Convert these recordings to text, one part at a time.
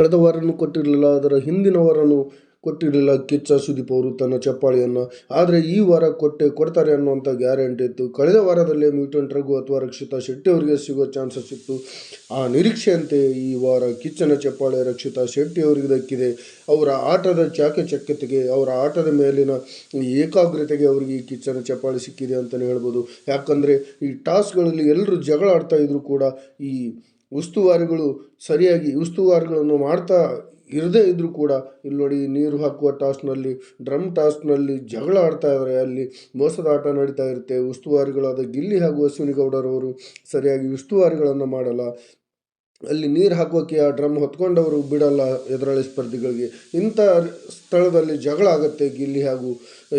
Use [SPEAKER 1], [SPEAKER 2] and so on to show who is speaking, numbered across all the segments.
[SPEAKER 1] ಕಳೆದ ವಾರನೂ ಕೊಟ್ಟಿರಲಿಲ್ಲ, ಅದರ ಹಿಂದಿನ ವಾರನೂ ಕೊಟ್ಟಿರಲಿಲ್ಲ. ಕಿಚ್ಚ ಸುದೀಪ್ ಅವರು ತನ್ನ ಚಪ್ಪಾಳಿಯನ್ನು, ಆದರೆ ಈ ವಾರ ಕೊಟ್ಟೆ ಕೊಡ್ತಾರೆ ಅನ್ನುವಂಥ ಗ್ಯಾರಂಟಿ ಇತ್ತು. ಕಳೆದ ವಾರದಲ್ಲೇ ಮ್ಯೂಟೆಂಟ್ ರಘು ಅಥವಾ ರಕ್ಷಿತಾ ಶೆಟ್ಟಿ ಅವರಿಗೆ ಸಿಗೋ ಚಾನ್ಸಸ್ ಇತ್ತು. ಆ ನಿರೀಕ್ಷೆಯಂತೆ ಈ ವಾರ ಕಿಚ್ಚನ ಚಪ್ಪಾಳೆ ರಕ್ಷಿತಾ ಶೆಟ್ಟಿ ಅವರಿಗೆ ದಕ್ಕಿದೆ. ಅವರ ಆಟದ ಚಾಕಚಕ್ಯತೆಗೆ ಅವರ ಆಟದ ಮೇಲಿನ ಏಕಾಗ್ರತೆಗೆ ಅವರಿಗೆ ಈ ಕಿಚ್ಚನ ಚಪ್ಪಾಳೆ ಸಿಕ್ಕಿದೆ ಅಂತಲೇ ಹೇಳ್ಬೋದು. ಯಾಕಂದರೆ ಈ ಟಾಸ್ಗಳಲ್ಲಿ ಎಲ್ಲರೂ ಜಗಳ ಆಡ್ತಾ ಇದ್ರು ಕೂಡ ಈ ಉಸ್ತುವಾರಿಗಳು ಸರಿಯಾಗಿ ಉಸ್ತುವಾರಿಗಳನ್ನು ಮಾಡ್ತಾ ಇರದೇ ಇದ್ದರೂ ಕೂಡ ಇಲ್ಲಿ ನೋಡಿ ನೀರು ಹಾಕುವ ಟಾಸ್ನಲ್ಲಿ ಡ್ರಮ್ ಟಾಸ್ನಲ್ಲಿ ಜಗಳ ಆಡ್ತಾ ಇದ್ದಾರೆ. ಅಲ್ಲಿ ಮೋಸದ ಆಟ ನಡೀತಾ ಇರುತ್ತೆ. ಉಸ್ತುವಾರಿಗಳಾದ ಗಿಲ್ಲಿ ಹಾಗೂ ಅಶ್ವಿನಿ ಗೌಡರವರು ಸರಿಯಾಗಿ ಉಸ್ತುವಾರಿಗಳನ್ನು ಮಾಡಲ್ಲ. ಅಲ್ಲಿ ನೀರು ಹಾಕೋಕೆ ಆ ಡ್ರಮ್ ಹೊತ್ಕೊಂಡವರು ಬಿಡಲ್ಲ ಎದುರಾಳಿ ಸ್ಪರ್ಧಿಗಳಿಗೆ. ಇಂಥ ಸ್ಥಳದಲ್ಲಿ ಜಗಳ ಆಗುತ್ತೆ ಗಿಲ್ಲಿ ಹಾಗೂ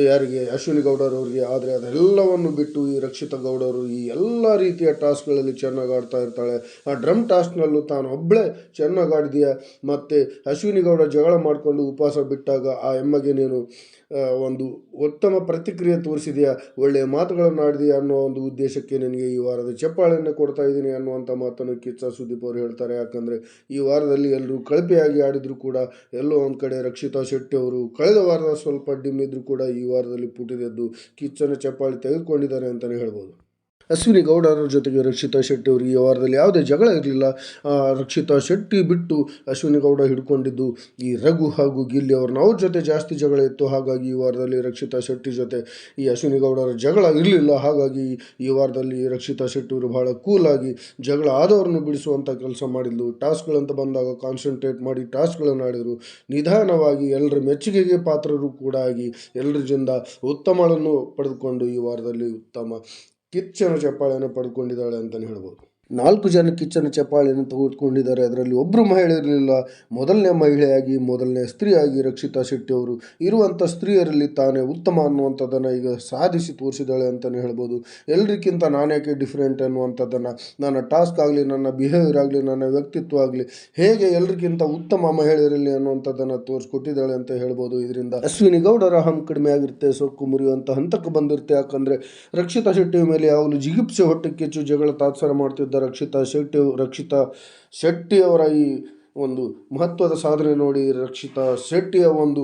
[SPEAKER 1] ಯಾರಿಗೆ? ಅಶ್ವಿನಿ ಗೌಡರವರಿಗೆ ಆದರೆ ಅದೆಲ್ಲವನ್ನು ಬಿಟ್ಟು ಈ ರಕ್ಷಿತ ಗೌಡರು ಈ ಎಲ್ಲ ರೀತಿಯ ಟಾಸ್ಕ್ಗಳಲ್ಲಿ ಚೆನ್ನಾಗಿ ಆಡ್ತಾ ಇರ್ತಾಳೆ. ಆ ಡ್ರಮ್ ಟಾಸ್ಕ್ನಲ್ಲೂ ತಾನು ಒಬ್ಬಳೇ ಚೆನ್ನಾಗಿ ಆಡಿದೀಯ. ಮತ್ತು ಅಶ್ವಿನಿ ಗೌಡ ಜಗಳ ಮಾಡಿಕೊಂಡು ಉಪವಾಸ ಬಿಟ್ಟಾಗ ಆ ಎಮ್ಮಗೆ ನೀನು ಒಂದು ಉತ್ತಮ ಪ್ರತಿಕ್ರಿಯೆ ತೋರಿಸಿದೆಯಾ. ಒಳ್ಳೆಯ ಮಾತುಗಳನ್ನು ಆಡಿದೆಯಾ ಅನ್ನೋ ಒಂದು ಉದ್ದೇಶಕ್ಕೆ ನಿನಗೆ ಈ ವಾರದ ಚಪ್ಪಾಳೆಯನ್ನು ಕೊಡ್ತಾ ಇದ್ದೀನಿ ಅನ್ನುವಂಥ ಮಾತನ್ನು ಕಿಚ್ಚ ಸುದೀಪ್ ಅವರು ಹೇಳ್ತಾರೆ. ಯಾಕಂದರೆ ಈ ವಾರದಲ್ಲಿ ಎಲ್ಲರೂ ಕಳಪೆಯಾಗಿ ಆಡಿದರೂ ಕೂಡ, ಎಲ್ಲೋ ಒಂದು ಕಡೆ ರಕ್ಷಿತಾ ಶೆಟ್ಟಿ ಅವರು ಕಳೆದ ವಾರದ ಸ್ವಲ್ಪ ಡಿಮ್ ಇದ್ದರೂ ಕೂಡ ಈ ವಾರದಲ್ಲಿ ಪುಟಿದೆದ್ದು ಕಿಚ್ಚನ ಚಪ್ಪಾಳೆ ತೆಗೆದುಕೊಂಡಿದ್ದಾರೆ ಅಂತಲೇ ಹೇಳ್ಬೋದು. ಅಶ್ವಿನಿ ಗೌಡರ ಜೊತೆಗೆ ರಕ್ಷಿತಾ ಶೆಟ್ಟಿ ಅವರು ಈ ವಾರದಲ್ಲಿ ಯಾವುದೇ ಜಗಳ ಇರಲಿಲ್ಲ. ರಕ್ಷಿತಾ ಶೆಟ್ಟಿ ಬಿಟ್ಟು ಅಶ್ವಿನಿ ಗೌಡ ಹಿಡ್ಕೊಂಡಿದ್ದು ಈ ರಘು ಹಾಗೂ ಗಿಲ್ಲಿ ಅವ್ರನ್ನ ಅವ್ರ ಜೊತೆ ಜಾಸ್ತಿ ಜಗಳ ಇತ್ತು. ಹಾಗಾಗಿ ಈ ವಾರದಲ್ಲಿ ರಕ್ಷಿತಾ ಶೆಟ್ಟಿ ಜೊತೆ ಈ ಅಶ್ವಿನಿ ಗೌಡರ ಜಗಳ ಇರಲಿಲ್ಲ. ಹಾಗಾಗಿ ಈ ವಾರದಲ್ಲಿ ರಕ್ಷಿತಾ ಶೆಟ್ಟಿ ಅವರು ಬಹಳ ಕೂಲಾಗಿ ಜಗಳ ಆದವ್ರನ್ನು ಬಿಡಿಸುವಂಥ ಕೆಲಸ ಮಾಡಿದ್ಲು. ಟಾಸ್ಕ್ಗಳಂತ ಬಂದಾಗ ಕಾನ್ಸಂಟ್ರೇಟ್ ಮಾಡಿ ಟಾಸ್ಕ್ಗಳನ್ನು ಆಡಿದರು. ನಿಧಾನವಾಗಿ ಎಲ್ಲರ ಮೆಚ್ಚುಗೆಗೆ ಪಾತ್ರರು ಕೂಡ ಆಗಿ ಎಲ್ಲರಿಂದ ಉತ್ತಮಗಳನ್ನು ಪಡೆದುಕೊಂಡು ಈ ವಾರದಲ್ಲಿ ಉತ್ತಮ ಕಿಚ್ಚನ ಚಪ್ಪಾಳೆಯನ್ನು ಪಡ್ಕೊಂಡಿದ್ದಾಳೆ ಅಂತಲೇ ಹೇಳ್ಬೋದು. ನಾಲ್ಕು ಜನ ಕಿಚ್ಚನ ಚಪಾಳಿಯನ್ನು ತೆಗೆದುಕೊಂಡಿದ್ದಾರೆ. ಅದರಲ್ಲಿ ಒಬ್ಬರು ಮಹಿಳೆ ಇರಲಿಲ್ಲ. ಮೊದಲನೇ ಮಹಿಳೆಯಾಗಿ, ಮೊದಲನೇ ಸ್ತ್ರೀಯಾಗಿ ರಕ್ಷಿತಾ ಶೆಟ್ಟಿ ಅವರು ಇರುವಂಥ ಸ್ತ್ರೀಯರಲ್ಲಿ ತಾನೇ ಉತ್ತಮ ಅನ್ನುವಂಥದ್ದನ್ನು ಈಗ ಸಾಧಿಸಿ ತೋರಿಸಿದ್ದಾಳೆ ಅಂತಲೇ ಹೇಳ್ಬೋದು. ಎಲ್ಲರಿಗಿಂತ ನಾನೇಕೆ ಡಿಫ್ರೆಂಟ್ ಅನ್ನುವಂಥದ್ದನ್ನು, ನನ್ನ ಟಾಸ್ಕ್ ಆಗಲಿ, ನನ್ನ ಬಿಹೇವಿಯರ್ ಆಗಲಿ, ನನ್ನ ವ್ಯಕ್ತಿತ್ವ ಆಗಲಿ, ಹೇಗೆ ಎಲ್ಲರಿಗಿಂತ ಉತ್ತಮ ಮಹಿಳೆಯರಲ್ಲಿ ಅನ್ನುವಂಥದ್ದನ್ನು ತೋರಿಸ್ಕೊಟ್ಟಿದ್ದಾಳೆ ಅಂತ ಹೇಳ್ಬೋದು. ಇದರಿಂದ ಅಶ್ವಿನಿ ಗೌಡರ ಹಮ್ ಕಡಿಮೆ ಆಗಿರುತ್ತೆ, ಸೊಕ್ಕು ಮುರಿಯುವಂಥ ಹಂತಕ್ಕೆ ಬಂದಿರುತ್ತೆ. ಯಾಕಂದರೆ ರಕ್ಷಿತಾ ಶೆಟ್ಟಿ ಮೇಲೆ ಯಾವಾಗಲೂ ಜಿಗಿಪ್ಸೆ ಹೊಟ್ಟೆ ಕಿಚ್ಚು ಜಗಳ ತಾತ್ಸಾರ ಮಾಡ್ತಿದ್ದ ರಕ್ಷಿತಾ ಶೆಟ್ಟಿ, ರಕ್ಷಿತ ಶೆಟ್ಟಿಯವರ ಈ ಒಂದು ಮಹತ್ವದ ಸಾಧನೆ ನೋಡಿ, ರಕ್ಷಿತಾ ಶೆಟ್ಟಿಯ ಒಂದು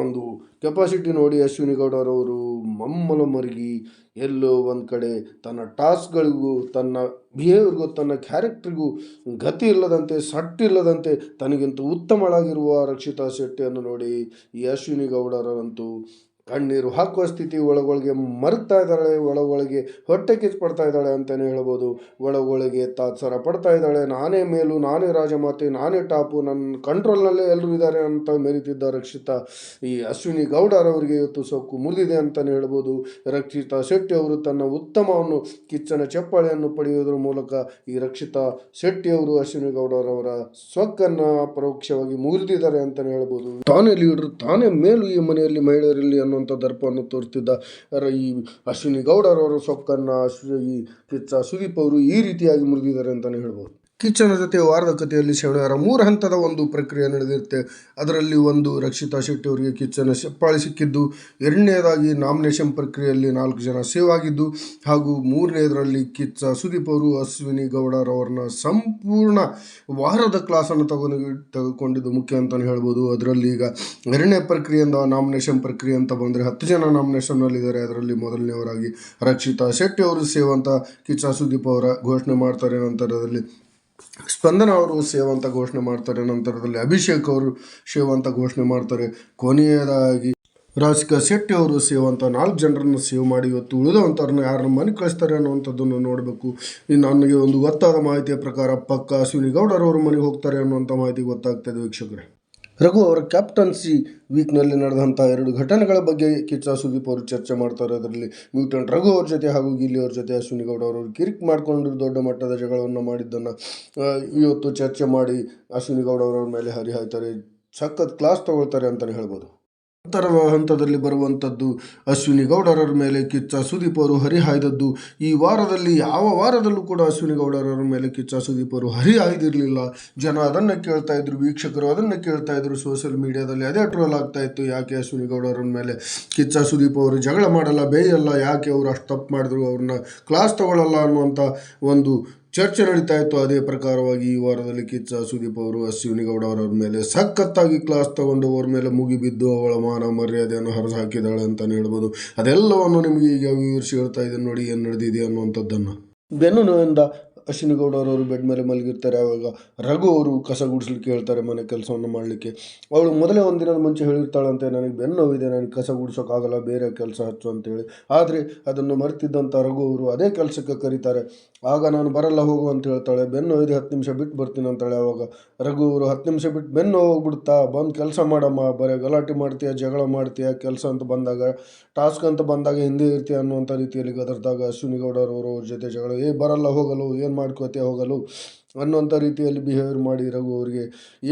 [SPEAKER 1] ಒಂದು ಕೆಪಾಸಿಟಿ ನೋಡಿ ಅಶ್ವಿನಿ ಗೌಡರವರು ಮಮ್ಮಲ ಮರಗಿ ಎಲ್ಲೋ ಒಂದು ಕಡೆ ತನ್ನ ಟಾಸ್ಕ್ಗಳಿಗೂ ತನ್ನ ಬಿಹೇವಿಯರ್ಗೂ ತನ್ನ ಕ್ಯಾರೆಕ್ಟ್ರಿಗೂ ಗತಿ ಇಲ್ಲದಂತೆ ಸಟ್ಟಿಲ್ಲದಂತೆ ತನಗಿಂತ ಉತ್ತಮಳಾಗಿರುವ ರಕ್ಷಿತಾ ಶೆಟ್ಟಿಯನ್ನು ನೋಡಿ ಈ ಅಶ್ವಿನಿ ಗೌಡರಂತೂ ಕಣ್ಣೀರು ಹಾಕುವ ಸ್ಥಿತಿ ಒಳಗೊಳಗೆ ಮರುಗ್ತಾ ಇದ್ದಾಳೆ, ಒಳಗೊಳಗೆ ಹೊಟ್ಟೆ ಕಿಚ್ಚು ಪಡ್ತಾ ಇದ್ದಾಳೆ ಅಂತಲೇ ಹೇಳ್ಬೋದು. ಒಳಗೊಳಗೆ ತಾತ್ಸರ ಪಡ್ತಾ ಇದ್ದಾಳೆ. ನಾನೇ ಮೇಲು, ನಾನೇ ರಾಜಮಾತೆ, ನಾನೇ ಟಾಪು ನನ್ನ ಕಂಟ್ರೋಲ್ನಲ್ಲೇ ಎಲ್ಲರೂ ಇದ್ದಾರೆ ಅಂತ ಮೆರಿತಿದ್ದ ರಕ್ಷಿತಾ. ಈ ಅಶ್ವಿನಿ ಗೌಡರವರಿಗೆ ಇವತ್ತು ಸೊಕ್ಕು ಮುರಿದಿದೆ ಅಂತಲೇ ಹೇಳ್ಬೋದು. ರಕ್ಷಿತಾ ಶೆಟ್ಟಿ ಅವರು ತನ್ನ ಉತ್ತಮವನ್ನು, ಕಿಚ್ಚನ ಚಪ್ಪಾಳೆಯನ್ನು ಪಡೆಯುವುದರ ಮೂಲಕ ಈ ರಕ್ಷಿತಾ ಶೆಟ್ಟಿ ಅವರು, ಅಶ್ವಿನಿ ಗೌಡರವರ ಸೊಕ್ಕನ್ನು ಪರೋಕ್ಷವಾಗಿ ಮುರಿದಿದ್ದಾರೆ ಅಂತಲೇ ಹೇಳ್ಬೋದು. ತಾನೇ ಲೀಡರ್, ತಾನೇ ಮೇಲು ಈ ಮನೆಯಲ್ಲಿ ಮಹಿಳೆಯರಲ್ಲಿ ಅನ್ನುವಂಥ ದರ್ಪವನ್ನು ತೋರಿಸ್ತಿದ್ದ ಈ ಅಶ್ವಿನಿ ಗೌಡರವರು ಸೊಕ್ಕನ್ನು ಈ ಕಿಚ್ಚ ಸುದೀಪ್ ಅವರು ಈ ರೀತಿಯಾಗಿ ಮುರಿದಿದ್ದಾರೆ ಅಂತಲೇ ಹೇಳ್ಬೋದು. ಕಿಚ್ಚನ ಜೊತೆ ವಾರದ ಕಥೆಯಲ್ಲಿ ಶನಿವಾರ ಮೂರು ಹಂತದ ಒಂದು ಪ್ರಕ್ರಿಯೆ ನಡೆದಿರುತ್ತೆ. ಅದರಲ್ಲಿ ಒಂದು ರಕ್ಷಿತಾ ಶೆಟ್ಟಿ ಅವರಿಗೆ ಕಿಚ್ಚನ ಚಪ್ಪಾಳಿ ಸಿಕ್ಕಿದ್ದು, ಎರಡನೇದಾಗಿ ನಾಮಿನೇಷನ್ ಪ್ರಕ್ರಿಯೆಯಲ್ಲಿ ನಾಲ್ಕು ಜನ ಸೇವ್ ಆಗಿದ್ದು, ಹಾಗೂ ಮೂರನೇದರಲ್ಲಿ ಕಿಚ್ಚ ಸುದೀಪ್ ಅವರು, ಅಶ್ವಿನಿ ಗೌಡರವರನ್ನ ಸಂಪೂರ್ಣ ವಾರದ ಕ್ಲಾಸನ್ನು ತಗೊಂಡು ತೆಗೆದುಕೊಂಡಿದ್ದು ಮುಖ್ಯ ಅಂತಲೇ ಹೇಳ್ಬೋದು. ಅದರಲ್ಲಿ ಈಗ ಎರಡನೇ ಪ್ರಕ್ರಿಯೆಯಿಂದ ನಾಮಿನೇಷನ್ ಪ್ರಕ್ರಿಯೆ ಅಂತ ಬಂದರೆ ಹತ್ತು ಜನ ನಾಮಿನೇಷನ್ನಲ್ಲಿದ್ದಾರೆ. ಅದರಲ್ಲಿ ಮೊದಲನೇವರಾಗಿ ರಕ್ಷಿತಾ ಶೆಟ್ಟಿ ಅವರು ಸೇವಂತ, ಕಿಚ್ಚ ಸುದೀಪ್ ಅವರ ಘೋಷಣೆ ಮಾಡ್ತಾರೆ. ನಂತರದಲ್ಲಿ ಸ್ಪಂದನ ಅವರು ಸೇವಂತ ಘೋಷಣೆ ಮಾಡ್ತಾರೆ, ನಂತರದಲ್ಲಿ ಅಭಿಷೇಕ್ ಅವರು ಸೇವಂತ ಘೋಷಣೆ ಮಾಡ್ತಾರೆ. ಕೊನೆಯದಾಗಿ ರಾಧಿಕಾ ಶೆಟ್ಟಿ ಅವರು ಸೇವ್ ಅಂತ ನಾಲ್ಕು ಜನರನ್ನು ಸೇವ್ ಮಾಡಿ ಇವತ್ತು ಉಳಿದವಂಥವ್ರನ್ನ ಯಾರನ್ನ ಮನೆ ಕಳಿಸ್ತಾರೆ ಅನ್ನುವಂಥದ್ದನ್ನು ನೋಡಬೇಕು. ಇನ್ನು ನನಗೆ ಒಂದು ಗೊತ್ತಾದ ಮಾಹಿತಿಯ ಪ್ರಕಾರ ಪಕ್ಕ ಅಶ್ವಿನಿ ಗೌಡರವರು ಮನೆಗೆ ಹೋಗ್ತಾರೆ ಅನ್ನುವಂಥ ಮಾಹಿತಿ ಗೊತ್ತಾಗ್ತದೆ ವೀಕ್ಷಕರೇ. ರಘು ಅವರ ಕ್ಯಾಪ್ಟನ್ಸಿ ವೀಕ್ನಲ್ಲಿ ನಡೆದಂಥ ಎರಡು ಘಟನೆಗಳ ಬಗ್ಗೆ ಕಿಚ್ಚ ಸುದೀಪ್ ಅವರು ಚರ್ಚೆ ಮಾಡ್ತಾರೆ. ಅದರಲ್ಲಿ ಮ್ಯೂಟೆಂಟ್ ರಘು ಅವ್ರ ಜೊತೆ ಹಾಗೂ ಗಿಲ್ಲಿ ಅವ್ರ ಜೊತೆ ಅಶ್ವಿನಿ ಗೌಡ ಅವರು ಕಿರಿಕ್ ಮಾಡಿಕೊಂಡು ದೊಡ್ಡ ಮಟ್ಟದ ಜಗಳವನ್ನು ಮಾಡಿದ್ದನ್ನು ಇವತ್ತು ಚರ್ಚೆ ಮಾಡಿ ಅಶ್ವಿನಿ ಗೌಡ ಅವರ ಮೇಲೆ ಹರಿಹಾಯ್ತಾರೆ. ಸಖತ್ ಕ್ಲಾಸ್ ತಗೊಳ್ತಾರೆ ಅಂತಲೇ ಹೇಳ್ಬೋದು. ನಂತರ ಹಂತದಲ್ಲಿ ಬರುವಂಥದ್ದು. ಅಶ್ವಿನಿ ಗೌಡರ ಮೇಲೆ ಕಿಚ್ಚ, ಸುದೀಪ್ ಅವರು ಹರಿಹಾಯ್ದದ್ದು. ಈ ವಾರದಲ್ಲಿ, ಯಾವ ವಾರದಲ್ಲೂ ಕೂಡ ಅಶ್ವಿನಿ ಗೌಡರರ ಮೇಲೆ ಕಿಚ್ಚ, ಸುದೀಪ್ ಅವರು ಹರಿಹಾಯ್ದಿರಲಿಲ್ಲ. ಜನ ಅದನ್ನು ಕೇಳ್ತಾ ಇದ್ರು, ವೀಕ್ಷಕರು ಅದನ್ನು ಕೇಳ್ತಾ ಇದ್ರು. ಸೋಷಿಯಲ್ ಮೀಡಿಯಾದಲ್ಲಿ ಅದೇ ಟ್ರೋಲ್ ಆಗ್ತಾ ಇತ್ತು, ಯಾಕೆ ಅಶ್ವಿನಿ ಗೌಡರ ಮೇಲೆ ಕಿಚ್ಚ, ಸುದೀಪ್ ಅವರು ಜಗಳ ಮಾಡಲ್ಲ, ಬೇಯಲ್ಲ, ಯಾಕೆ ಅವರು ಅಷ್ಟು ತಪ್ಪು ಮಾಡಿದ್ರು, ಅವ್ರನ್ನ ಕ್ಲಾಸ್ ತಗೊಳ್ಳಲ್ಲ ಅನ್ನುವಂಥ ಒಂದು ಚರ್ಚೆ ನಡೀತಾ ಇತ್ತು. ಅದೇ ಪ್ರಕಾರವಾಗಿ ಈ ವಾರದಲ್ಲಿ ಕಿಚ್ಚ ಸುದೀಪ್ ಅವರು ಅಶ್ವಿನಿ ಗೌಡ ಅವರ ಮೇಲೆ ಸಖತ್ತಾಗಿ ಕ್ಲಾಸ್ ತಗೊಂಡು ಅವ್ರ ಮೇಲೆ ಮುಗಿಬಿದ್ದು ಅವಳ ಮಾನ ಮರ್ಯಾದೆಯನ್ನು ಹರಿದು ಹಾಕಿದ್ದಾಳೆ ಅಂತಲೇ ಹೇಳ್ಬೋದು. ಅದೆಲ್ಲವನ್ನು ನಿಮಗೆ ಈಗ ವಿವರಿಸಿ ಹೇಳ್ತಾ ಇದ್ದೀನಿ ನೋಡಿ, ಏನು ನಡೆದಿದೆ ಅನ್ನುವಂಥದ್ದನ್ನು. ಬೆನ್ನು ನೋವಿಂದ ಅಶ್ವಿನಿ ಗೌಡ ಅವರು ಬೆಡ್ ಮೇಲೆ ಮಲಗಿರ್ತಾರೆ, ಆವಾಗ ರಘು ಅವರು ಕಸ ಗುಡಿಸ್ಲಿಕ್ಕೆ ಹೇಳ್ತಾರೆ ಮನೆ ಕೆಲಸವನ್ನು ಮಾಡಲಿಕ್ಕೆ. ಅವಳು ಮೊದಲೇ ಒಂದಿನದ ಮುಂಚೆ ಹೇಳಿರ್ತಾಳಂತೆ, ನನಗೆ ಬೆನ್ನು ನೋವಿದೆ ನನಗೆ ಕಸ ಗುಡಿಸೋಕ್ಕಾಗಲ್ಲ ಬೇರೆ ಕೆಲಸ ಹಚ್ಚು ಅಂತೇಳಿ. ಆದರೆ ಅದನ್ನು ಮರೆತಿದ್ದಂಥ ರಘು ಅವರು ಅದೇ ಕೆಲಸಕ್ಕೆ ಕರೀತಾರೆ. ಆಗ ನಾನು ಬರಲ್ಲ, ಹೋಗು ಅಂತ ಹೇಳ್ತಾಳೆ. ಬೆನ್ನು ನೋವಿದೆ, ಹತ್ತು ನಿಮಿಷ ಬಿಟ್ಟು ಬರ್ತೀನಿ ಅಂತಾಳೆ. ಆವಾಗ ರಘು ಅವರು, ಹತ್ತು ನಿಮಿಷ ಬಿಟ್ಟು ಬೆನ್ನು ಹೋಗ್ಬಿಡ್ತಾ ಬಂದು ಕೆಲಸ ಮಾಡಮ್ಮ, ಬರೀ ಗಲಾಟೆ ಮಾಡ್ತೀಯ, ಜಗಳ ಮಾಡ್ತೀಯ, ಕೆಲಸ ಅಂತ ಬಂದಾಗ, ಟಾಸ್ಕ್ ಅಂತ ಬಂದಾಗ ಹಿಂದೆ ಇರ್ತೀಯ ಅನ್ನುವಂಥ ರೀತಿಯಲ್ಲಿ ಗದರ್ದಾಗ ಅಶ್ವಿನಿ ಗೌಡರವರು ಅವ್ರ ಜೊತೆ ಜಗಳ, ಏ, ಬರಲ್ಲ, ಹೋಗಲು, ಏನು ಮಾಡ್ಕೋತೀಯ ಹೋಗಲು. ಅನ್ನುವಂಥ ರೀತಿಯಲ್ಲಿ ಬಿಹೇವಿಯರ್ ಮಾಡಿ ರಘು ಅವರಿಗೆ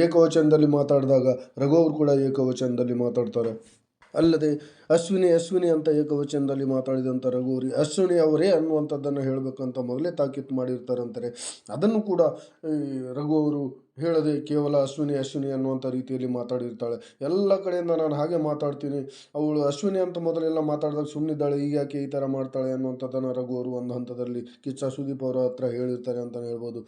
[SPEAKER 1] ಏಕವಚನದಲ್ಲಿ ಮಾತಾಡಿದಾಗ ರಘು ಅವರು ಕೂಡ ಏಕವಚನದಲ್ಲಿ ಮಾತಾಡ್ತಾರೆ. ಅಲ್ಲದೆ ಅಶ್ವಿನಿ ಅಶ್ವಿನಿ ಅಂತ ಏಕವಚನದಲ್ಲಿ ಮಾತಾಡಿದಂಥ ರಘುವರಿ, ಅಶ್ವಿನಿ ಅವರೇ ಅನ್ನುವಂಥದ್ದನ್ನು ಹೇಳಬೇಕಂತ ಮೊದಲೇ ತಾಕೀತು ಮಾಡಿರ್ತಾರಂತಾರೆ. ಅದನ್ನು ಕೂಡ ರಘು ಅವರು ಹೇಳದೆ ಕೇವಲ ಅಶ್ವಿನಿ ಅಶ್ವಿನಿ ಅನ್ನುವಂಥ ರೀತಿಯಲ್ಲಿ ಮಾತಾಡಿರ್ತಾಳೆ. ಎಲ್ಲ ಕಡೆಯಿಂದ ನಾನು ಹಾಗೆ ಮಾತಾಡ್ತೀನಿ. ಅವಳು ಅಶ್ವಿನಿ ಅಂತ ಮೊದಲೆಲ್ಲ ಮಾತಾಡಿದಾಗ ಸುಮ್ಮನಿದ್ದಾಳೆ ಈಗ ಈ ಥರ ಮಾಡ್ತಾಳೆ ಅನ್ನುವಂಥದ್ದನ್ನು ರಘು ಅವರು ಒಂದು ಹಂತದಲ್ಲಿ ಕಿಚ್ಚ ಸುದೀಪ್ ಅವರ ಹತ್ರ ಹೇಳಿರ್ತಾರೆ ಅಂತಲೇ ಹೇಳ್ಬೋದು.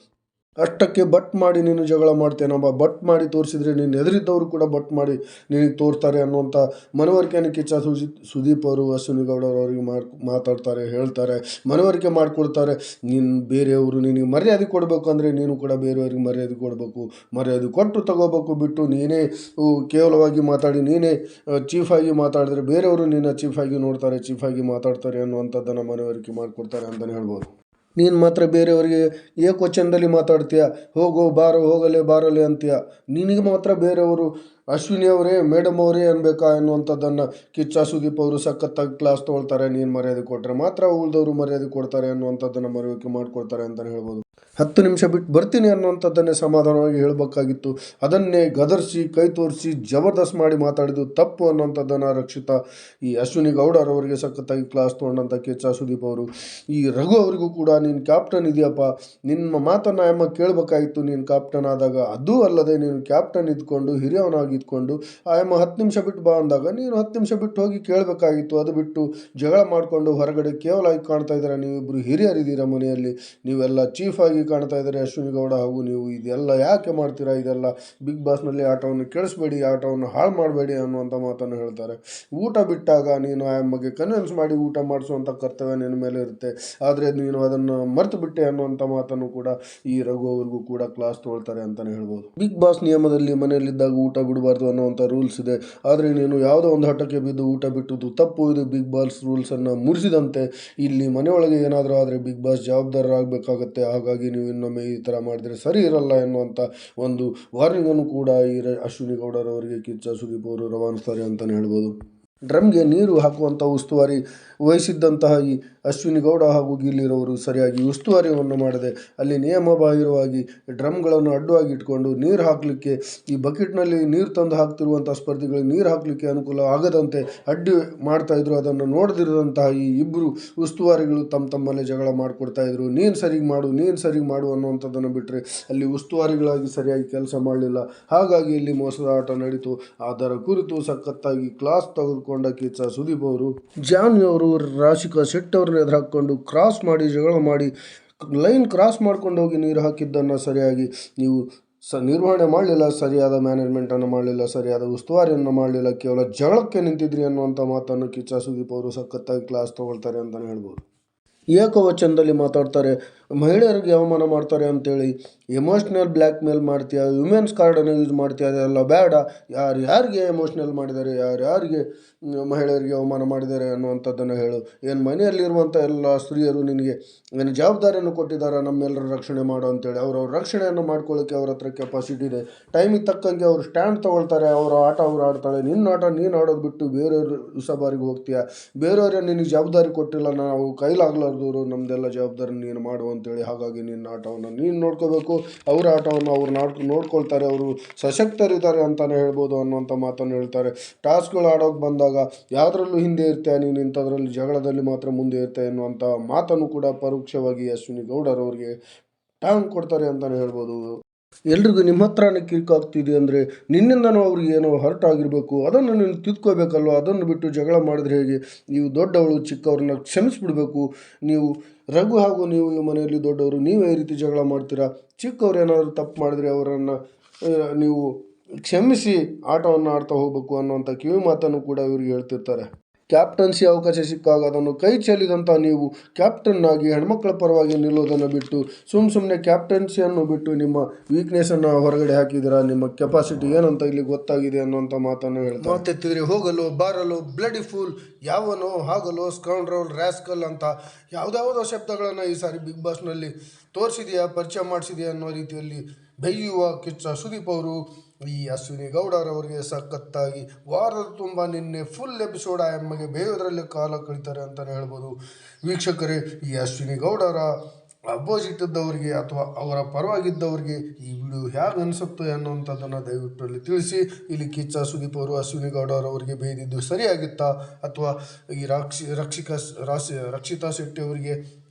[SPEAKER 1] ಅಷ್ಟಕ್ಕೆ ಬಟ್ ಮಾಡಿ ನೀನು ಜಗಳ ಮಾಡ್ತೇನೊಬ್ಬ ಬಟ್ ಮಾಡಿ ತೋರಿಸಿದ್ರೆ ನೀನು ಎದುರಿದ್ದವರು ಕೂಡ ಬಟ್ ಮಾಡಿ ನಿನಗೆ ತೋರ್ತಾರೆ ಅನ್ನುವಂಥ ಮನವರಿಕೆಯನ್ನು ಕಿಚ್ಚ ಸುಜಿ ಸುದೀಪ್ ಅವರು ಅಶ್ವಿನಿಗೌಡರು ಅವರಿಗೆ ಮಾಡ್ ಮಾತಾಡ್ತಾರೆ, ಹೇಳ್ತಾರೆ, ಮನವರಿಕೆ ಮಾಡಿಕೊಡ್ತಾರೆ. ನೀನು ಬೇರೆಯವರು ನಿನಗೆ ಮರ್ಯಾದೆ ಕೊಡಬೇಕು ಅಂದರೆ ನೀನು ಕೂಡ ಬೇರೆಯವ್ರಿಗೆ ಮರ್ಯಾದೆ ಕೊಡಬೇಕು. ಮರ್ಯಾದೆ ಕೊಟ್ಟು ತಗೋಬೇಕು ಬಿಟ್ಟು ನೀನೇ ಕೇವಲವಾಗಿ ಮಾತಾಡಿ, ನೀನೇ ಚೀಫಾಗಿ ಮಾತಾಡಿದ್ರೆ ಬೇರೆಯವರು ನಿನ್ನ ಚೀಫಾಗಿ ನೋಡ್ತಾರೆ ಚೀಫಾಗಿ ಮಾತಾಡ್ತಾರೆ ಅನ್ನುವಂಥದ್ದನ್ನು ಮನವರಿಕೆ ಮಾಡಿಕೊಡ್ತಾರೆ ಅಂತಲೇ ಹೇಳ್ಬೋದು. ನೀನು ಮಾತ್ರ ಬೇರೆಯವರಿಗೆ ಏಕವಚನದಲ್ಲಿ ಮಾತಾಡ್ತೀಯ? ಹೋಗೋ, ಬಾರೋ, ಹೋಗಲೆ, ಬಾರಲೆ ಅಂತೀಯ. ನಿನಗೆ ಮಾತ್ರ ಬೇರೆಯವರು ಅಶ್ವಿನಿ ಅವರೇ ಮೇಡಮ್ ಅವರೇ ಅನ್ಬೇಕಾ ಎನ್ನುವಂಥದ್ದನ್ನು ಕಿಚ್ಚ ಸುದೀಪ್ ಅವರು ಸಖತ್ತಾಗಿ ಕ್ಲಾಸ್ ತೊಗೊಳ್ತಾರೆ, ನೀನು ಮರ್ಯಾದೆ ಕೊಟ್ಟರೆ ಮಾತ್ರ ಉಳಿದವರು ಮರ್ಯಾದೆ ಕೊಡ್ತಾರೆ ಅನ್ನುವಂಥದ್ದನ್ನು ಮರವಿಕೆ ಮಾಡಿಕೊಡ್ತಾರೆ ಅಂತಲೇ ಹೇಳ್ಬೋದು. ಹತ್ತು ನಿಮಿಷ ಬಿಟ್ಟು ಬರ್ತೀನಿ ಅನ್ನುವಂಥದ್ದನ್ನೇ ಸಮಾಧಾನವಾಗಿ ಹೇಳಬೇಕಾಗಿತ್ತು. ಅದನ್ನೇ ಗದರ್ಸಿ, ಕೈ ತೋರಿಸಿ, ಜಬರ್ದಸ್ತ್ ಮಾಡಿ ಮಾತಾಡಿದ್ದು ತಪ್ಪು ಅನ್ನುವಂಥದ್ದನ್ನು ರಕ್ಷಿತ ಈ ಅಶ್ವಿನಿ ಗೌಡರವರಿಗೆ ಸಖತ್ತಾಗಿ ಕ್ಲಾಸ್ ತೊಗೊಂಡಂಥ ಕಿಚ್ಚ ಸುದೀಪ್ ಅವರು. ಈ ರಘು ಅವರಿಗೂ ಕೂಡ, ನೀನು ಕ್ಯಾಪ್ಟನ್ ಇದೆಯಪ್ಪ. ನಿಮ್ಮ ಮಾತನ್ನು ಅಮ್ಮ ಕೇಳಬೇಕಾಗಿತ್ತು. ನೀನು ಕ್ಯಾಪ್ಟನ್ ಆದಾಗ ಅದೂ ಅಲ್ಲದೆ ನೀನು ಕ್ಯಾಪ್ಟನ್ ಇದ್ಕೊಂಡು, ಹಿರಿಯವನಾಗಿ ಇದ್ಕೊಂಡು, ಆ ಅಮ್ಮ ಹತ್ತು ನಿಮಿಷ ಬಿಟ್ಟು ಬಾ ಅಂದಾಗ ನೀನು ಹತ್ತು ನಿಮಿಷ ಬಿಟ್ಟು ಹೋಗಿ ಕೇಳಬೇಕಾಗಿತ್ತು. ಅದು ಬಿಟ್ಟು ಜಗಳ ಮಾಡಿಕೊಂಡು ಹೊರಗಡೆ ಕೇವಲ ಆಗಿ ಕಾಣ್ತಾ ಇದ್ದಾರೆ? ನೀವಿಬ್ಬರು ಹಿರಿಯರಿದ್ದೀರಾ ಮನೆಯಲ್ಲಿ? ನೀವೆಲ್ಲ ಆಗಿ ಕಾಣ್ತಾ ಇದ್ದಾರೆ ಅಶ್ವಿನಿ ಗೌಡ ಹಾಗೂ ನೀವು ಇದೆಲ್ಲ ಯಾಕೆ ಮಾಡ್ತೀರಾ? ಇದೆಲ್ಲ ಬಿಗ್ ಬಾಸ್ನಲ್ಲಿ ಆಟವನ್ನು ಕೇಳಿಸ್ಬೇಡಿ ಆಟವನ್ನು ಹಾಳು ಮಾಡಬೇಡಿ ಅನ್ನುವಂಥ ಮಾತನ್ನು ಹೇಳ್ತಾರೆ. ಊಟ ಬಿಟ್ಟಾಗ ನೀನು ಆ ಅಮ್ಮಗೆ ಕನ್ವಿನ್ಸ್ ಮಾಡಿ ಊಟ ಮಾಡಿಸುವಂಥ ಕರ್ತವ್ಯ ನಿನ್ನ ಮೇಲೆ ಇರುತ್ತೆ. ಆದರೆ ನೀನು ಅದನ್ನು ಮರೆತು ಬಿಟ್ಟೆ ಅನ್ನುವಂಥ ಮಾತನ್ನು ಕೂಡ ಈ ರಘು ಅವ್ರಿಗೂ ಕೂಡ ಕ್ಲಾಸ್ ತೊಗೊಳ್ತಾರೆ ಅಂತಲೇ ಹೇಳ್ಬೋದು. ಬಿಗ್ ಬಾಸ್ ನಿಯಮದಲ್ಲಿ ಮನೆಯಲ್ಲಿದ್ದಾಗ ಊಟ ಬಿಡಬಾರ್ದು ಅನ್ನುವಂಥ ರೂಲ್ಸ್ ಇದೆ. ಆದರೆ ನೀನು ಯಾವುದೋ ಒಂದು ಹಠಕ್ಕೆ ಬಿದ್ದು ಊಟ ಬಿಟ್ಟುದು ತಪ್ಪು. ಇದು ಬಿಗ್ ಬಾಸ್ ರೂಲ್ಸನ್ನು ಮುರಿಸಿದಂತೆ. ಇಲ್ಲಿ ಮನೆಯೊಳಗೆ ಏನಾದರೂ ಆದರೆ ಬಿಗ್ ಬಾಸ್ ಜವಾಬ್ದಾರರಾಗಬೇಕಾಗತ್ತೆ. ಹಾಗಾಗಿ ನೀವು ಇನ್ನೊಮ್ಮೆ ಈ ಥರ ಮಾಡಿದರೆ ಸರಿ ಇರಲ್ಲ ಎನ್ನುವಂಥ ಒಂದು ವಾರ್ನಿಂಗನ್ನು ಕೂಡ ಈ ಅಶ್ವಿನಿ ಗೌಡರವರಿಗೆ ಕಿಚ್ಚ ಸುದೀಪ್ ಅವರು ರವಾನಿಸ್ತಾರೆ ಅಂತಲೇ ಹೇಳ್ಬೋದು. ಡ್ರಮ್ಗೆ ನೀರು ಹಾಕುವಂಥ ಉಸ್ತುವಾರಿ ವಹಿಸಿದ್ದಂತಹ ಈ ಅಶ್ವಿನಿ ಗೌಡ ಹಾಗೂ ಗಿಲ್ಲಿರವರು ಸರಿಯಾಗಿ ಉಸ್ತುವಾರಿಯನ್ನು ಮಾಡದೆ ಅಲ್ಲಿ ನಿಯಮಬಾಹಿರವಾಗಿ ಡ್ರಮ್ಗಳನ್ನು ಅಡ್ಡವಾಗಿ ಇಟ್ಕೊಂಡು ನೀರು ಹಾಕಲಿಕ್ಕೆ ಈ ಬಕೆಟ್ನಲ್ಲಿ ನೀರು ತಂದು ಹಾಕ್ತಿರುವಂಥ ಸ್ಪರ್ಧಿಗಳಿಗೆ ನೀರು ಹಾಕಲಿಕ್ಕೆ ಅನುಕೂಲ ಆಗದಂತೆ ಅಡ್ಡಿ ಮಾಡ್ತಾ ಇದ್ರು. ಅದನ್ನು ನೋಡದಿರದಂತಹ ಈ ಇಬ್ಬರು ಉಸ್ತುವಾರಿಗಳು ತಮ್ಮ ತಮ್ಮಲ್ಲೇ ಜಗಳ ಮಾಡಿಕೊಡ್ತಾ ಇದ್ರು. ನೀನು ಸರಿಗೆ ಮಾಡು, ನೀನು ಸರಿಗೆ ಮಾಡು ಅನ್ನುವಂಥದ್ದನ್ನು ಬಿಟ್ಟರೆ ಅಲ್ಲಿ ಉಸ್ತುವಾರಿಗಳಾಗಿ ಸರಿಯಾಗಿ ಕೆಲಸ ಮಾಡಲಿಲ್ಲ. ಹಾಗಾಗಿ ಇಲ್ಲಿ ಮೋಸದ ಆಟ ನಡೀತು. ಅದರ ಕುರಿತು ಸಖತ್ತಾಗಿ ಕ್ಲಾಸ್ ತೆಗೆದುಕೊಂಡ ಕಿಚ್ಚ ಸುದೀಪ್ ಅವರು, ಜಾನ್ವಿ ಅವರು, ರಾಶಿಕಾ ಶೆಟ್ಟಿ ಅವ್ರನ್ನ ಎದುರು ಹಾಕ್ಕೊಂಡು ಕ್ರಾಸ್ ಮಾಡಿ, ಜಗಳ ಮಾಡಿ ಲೈನ್ ಕ್ರಾಸ್ ಮಾಡ್ಕೊಂಡು ಹೋಗಿ ನೀರು ಹಾಕಿದ್ದನ್ನು ಸರಿಯಾಗಿ ನೀವು ಸ, ನಿರ್ವಹಣೆ ಮಾಡಲಿಲ್ಲ, ಸರಿಯಾದ ಮ್ಯಾನೇಜ್ಮೆಂಟನ್ನು ಮಾಡಲಿಲ್ಲ, ಸರಿಯಾದ ಉಸ್ತುವಾರಿಯನ್ನು ಮಾಡಲಿಲ್ಲ, ಕೇವಲ ಜಗಳಕ್ಕೆ ನಿಂತಿದ್ರಿ ಅನ್ನುವಂಥ ಮಾತನ್ನು ಕಿಚ್ಚ ಸುದೀಪ್ ಅವರು ಸಖತ್ತಾಗಿ ಕ್ಲಾಸ್ ತೊಗೊಳ್ತಾರೆ ಅಂತಲೇ ಹೇಳ್ಬೋದು. ಏಕವಚನದಲ್ಲಿ ಮಾತಾಡ್ತಾರೆ ಮಹಿಳೆಯರಿಗೆ ಅವಮಾನ ಮಾಡ್ತಾರೆ ಅಂತೇಳಿ ಎಮೋಷ್ನಲ್ ಬ್ಲ್ಯಾಕ್ ಮೇಲ್ ಮಾಡ್ತೀಯ ವುಮೆನ್ಸ್ ಕಾರ್ಡನ್ನು ಯೂಸ್ ಮಾಡ್ತೀಯ, ಅದೆಲ್ಲ ಬೇಡ. ಯಾರು, ಯಾರಿಗೆ ಎಮೋಷ್ನಲ್ ಮಾಡಿದ್ದಾರೆ, ಯಾರು, ಯಾರಿಗೆ ಮಹಿಳೆಯರಿಗೆ ಅವಮಾನ ಮಾಡಿದ್ದಾರೆ ಅನ್ನುವಂಥದ್ದನ್ನು ಹೇಳು. ಏನು ಮನೆಯಲ್ಲಿರುವಂಥ ಎಲ್ಲ ಸ್ತ್ರೀಯರು ನಿನಗೆ ಏನು ಜವಾಬ್ದಾರಿಯನ್ನು ಕೊಟ್ಟಿದ್ದಾರೆ? ನಮ್ಮೆಲ್ಲರ ರಕ್ಷಣೆ ಮಾಡು ಅಂತೇಳಿ. ಅವರವ್ರ ರಕ್ಷಣೆಯನ್ನು ಮಾಡ್ಕೊಳ್ಳೋಕ್ಕೆ ಅವ್ರ ಹತ್ರ ಕೆಪಾಸಿಟಿ ಇದೆ. ಟೈಮಿಗೆ ತಕ್ಕಂಗೆ ಅವರು ಸ್ಟ್ಯಾಂಡ್ ತೊಗೊಳ್ತಾರೆ. ಅವರ ಆಟ ಅವ್ರು ಆಡ್ತಾಳೆ. ನಿನ್ನ ಆಟ ನೀನು ಆಡೋದು ಬಿಟ್ಟು ಬೇರೆಯವ್ರ ಸಬಾರಿಗೆ ಹೋಗ್ತೀಯಾ? ಬೇರೆಯವ್ರ ನಿನಗೆ ಜವಾಬ್ದಾರಿ ಕೊಟ್ಟಿಲ್ಲ. ನಾವು ಕೈಲಾಗ್ಲಾರ್ದವರು ನಮ್ಮದೆಲ್ಲ ಜವಾಬ್ದಾರಿ ನೀನು ಮಾಡು ಅಂತೇಳಿ, ಹಾಗಾಗಿ ನಿನ್ನ ಆಟವನ್ನು ನೀನು ನೋಡ್ಕೋಬೇಕು. ಅವರ ಆಟವನ್ನು ಅವ್ರು ನಾಡ್, ನೋಡ್ಕೊಳ್ತಾರೆ, ಅವರು ಸಶಕ್ತರಿದ್ದಾರೆ ಅಂತಲೇ ಹೇಳ್ಬೋದು ಅನ್ನುವಂಥ ಮಾತನ್ನು ಹೇಳ್ತಾರೆ. ಟಾಸ್ಕ್ಗಳು ಆಡೋಕೆ ಬಂದಾಗ ಯಾವುದರಲ್ಲೂ ಹಿಂದೆ ಇರ್ತೀಯ, ನೀನು ಇಂಥದ್ರಲ್ಲಿ ಜಗಳದಲ್ಲಿ ಮಾತ್ರ ಮುಂದೆ ಇರ್ತೀಯ ಎನ್ನುವಂಥ ಮಾತನ್ನು ಕೂಡ ಪರೋಕ್ಷವಾಗಿ ಅಶ್ವಿನಿ ಗೌಡರವರಿಗೆ ಟಾಂಗ್ ಕೊಡ್ತಾರೆ ಅಂತಲೇ ಹೇಳ್ಬೋದು. ಎಲ್ರಿಗೂ ನಿಮ್ಮ ಹತ್ರನೇ ಕಿರಿಕಾಗ್ತಿದೆ ಅಂದರೆ ನಿನ್ನಿಂದನೂ ಅವ್ರಿಗೆ ಏನೋ ಹರ್ಟ್ ಆಗಿರಬೇಕು. ಅದನ್ನು ನೀನು ತಿದ್ಕೋಬೇಕಲ್ವ? ಅದನ್ನು ಬಿಟ್ಟು ಜಗಳ ಮಾಡಿದ್ರೆ ಹೇಗೆ? ನೀವು ದೊಡ್ಡವಳು, ಚಿಕ್ಕವ್ರನ್ನ ಕ್ಷಮಿಸಿಬಿಡಬೇಕು. ನೀವು ರಘು ಹಾಗೂ ನೀವು ಈ ಮನೆಯಲ್ಲಿ ದೊಡ್ಡವರು, ನೀವೇ ಈ ರೀತಿ ಜಗಳ ಮಾಡ್ತೀರಾ? ಚಿಕ್ಕವ್ರು ಏನಾದರೂ ತಪ್ಪು ಮಾಡಿದರೆ ಅವರನ್ನು ನೀವು ಕ್ಷಮಿಸಿ ಆಟವನ್ನು ಆಡ್ತಾ ಹೋಗಬೇಕು ಅನ್ನುವಂಥ ಕಿವಿ ಮಾತನ್ನು ಕೂಡ ಇವ್ರಿಗೆ ಹೇಳ್ತಿರ್ತಾರೆ. ಕ್ಯಾಪ್ಟನ್ಸಿ ಅವಕಾಶ ಸಿಕ್ಕಾಗ ಅದನ್ನು ಕೈ ಚೆಲ್ಲಿದಂಥ ನೀವು ಕ್ಯಾಪ್ಟನ್ ಆಗಿ ಹೆಣ್ಮಕ್ಳ ಪರವಾಗಿ ನಿಲ್ಲೋದನ್ನು ಬಿಟ್ಟು ಸುಮ್ಮ ಸುಮ್ಮನೆ ಕ್ಯಾಪ್ಟನ್ಸಿಯನ್ನು ಬಿಟ್ಟು ನಿಮ್ಮ ವೀಕ್ನೆಸ್ಸನ್ನು ಹೊರಗಡೆ ಹಾಕಿದ್ದೀರಾ? ನಿಮ್ಮ ಕೆಪಾಸಿಟಿ ಏನಂತ ಇಲ್ಲಿ ಗೊತ್ತಾಗಿದೆ ಅನ್ನುವಂಥ ಮಾತನ್ನು ಹೇಳ್ತಾರೆ. ಮಾತೆತ್ತಿದ್ರೆ ಹೋಗಲು, ಬಾರಲು ಬ್ಲಡಿ ಫುಲ್ ಯಾವನೋ, ಹಾಗಲು ಸ್ಕೌಂಡ್ರೋಲ್ ರ್ಯಾಸ್ಕಲ್ ಅಂತ ಯಾವುದ್ಯಾವುದೋ ಶಬ್ದಗಳನ್ನು ಈ ಸಾರಿ ಬಿಗ್ ಬಾಸ್ನಲ್ಲಿ ತೋರಿಸಿದೆಯಾ, ಪರಿಚಯ ಮಾಡಿಸಿದೆಯಾ ಅನ್ನೋ ರೀತಿಯಲ್ಲಿ ಬೈಯುವ ಕಿಚ್ಚ ಸುದೀಪ್ ಅವರು ಈ ಅಶ್ವಿನಿ ಗೌಡರವರಿಗೆ ಸಖತ್ತಾಗಿ ವಾರದ ತುಂಬ ನಿನ್ನೆ ಫುಲ್ ಎಪಿಸೋಡ್ ಆ ಎಮ್ಮಗೆ ಬೇಯೋದ್ರಲ್ಲಿ ಕಾಲ ಕಳೀತಾರೆ ಅಂತಲೇ ಹೇಳ್ಬೋದು. ವೀಕ್ಷಕರೇ, ಈ ಅಶ್ವಿನಿ ಗೌಡರ ಅಪೋಸಿಟ್ ಇದ್ದವರಿಗೆ ಅಥವಾ ಅವರ ಪರವಾಗಿದ್ದವರಿಗೆ ಈ ವಿಡಿಯೋ ಹೇಗೆ ಅನಿಸುತ್ತೆ ಅನ್ನೋಂಥದ್ದನ್ನು ದಯವಿಟ್ಟು ಅಲ್ಲಿ ತಿಳಿಸಿ. ಇಲ್ಲಿ ಕಿಚ್ಚ ಸುದೀಪ್ ಅವರು ಅಶ್ವಿನಿ ಗೌಡರವರಿಗೆ ಬೇಯ್ದಿದ್ದು ಸರಿಯಾಗಿತ್ತಾ? ಅಥವಾ ಈ ರಾಕ್ಷಿ, ರಕ್ಷಿಕಾ, ರಾಶಿ, ರಕ್ಷಿತಾ ಶೆಟ್ಟಿ ಅವರಿಗೆ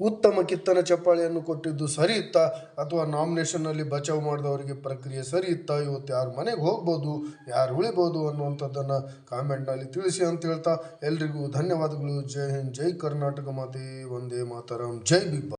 [SPEAKER 1] ಉತ್ತಮ ಕಿತ್ತನ ಚಪ್ಪಾಳೆಯನ್ನು ಕೊಟ್ಟಿದ್ದು ಸರಿ ಇತ್ತಾ? ಅಥವಾ ನಾಮಿನೇಷನ್ನಲ್ಲಿ ಬಚಾವ್ ಮಾಡಿದವರಿಗೆ ಪ್ರಕ್ರಿಯೆ ಸರಿ ಇತ್ತಾ? ಇವತ್ತು ಯಾರು ಮನೆಗೆ ಹೋಗ್ಬೋದು? ಯಾರು ಉಳಿಬೋದು ಅನ್ನುವಂಥದ್ದನ್ನು ಕಾಮೆಂಟ್ನಲ್ಲಿ ತಿಳಿಸಿ ಅಂತ ಹೇಳ್ತಾ ಎಲ್ರಿಗೂ ಧನ್ಯವಾದಗಳು. ಜೈ ಹಿಂದ್, ಜೈ ಕರ್ನಾಟಕ ಮಾತೆ ಒಂದೇ ಮಾತರಂ. ಜೈ ಬಿಗ್ ಬಾಸ್